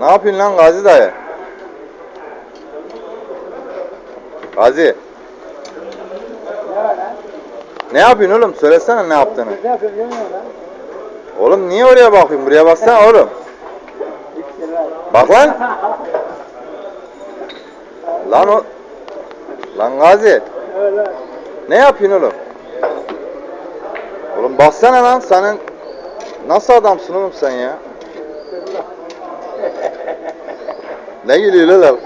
Ne yapıyorsun lan Gazi dayı? Gazi. Ne yapıyorsun oğlum? Söylesene ne yaptığını. Oğlum niye oraya bakıyorsun? Buraya baksana oğlum. Bak lan. Lan o... Lan Gazi. Ne yapıyorsun oğlum? Oğlum baksana lan senin... Nasıl adamsın oğlum sen ya? Ne gülüyor lan?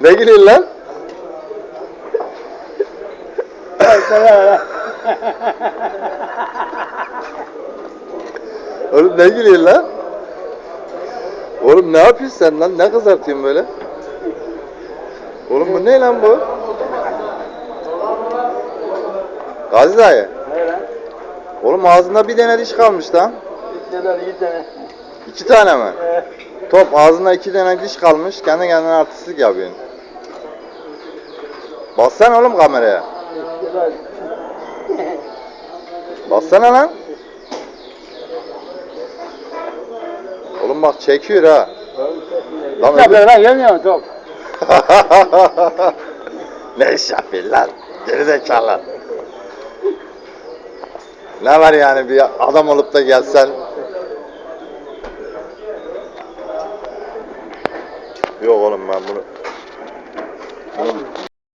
ne gülüyor lan? Oğlum ne gülüyor lan? Oğlum ne yapıyorsun sen lan? Ne kızartıyorsun böyle? Oğlum bu ne lan bu? Gazi dayı. Oğlum ağzında bir tane diş kalmış lan. Tane. İki tane mi? Ee, Top ağzında iki tane diş kalmış. Kendi kendine artistlik yapıyorsun. Baksana oğlum kameraya. Baksana lan. Oğlum bak çekiyor ha. Lan Ne yapıyorsun lan görmüyor musun top? ne iş yapıyorsun lan? Gerizekalı. Ne var yani bir adam olup da gelsen. Yok oğlum ben bunu. Bunun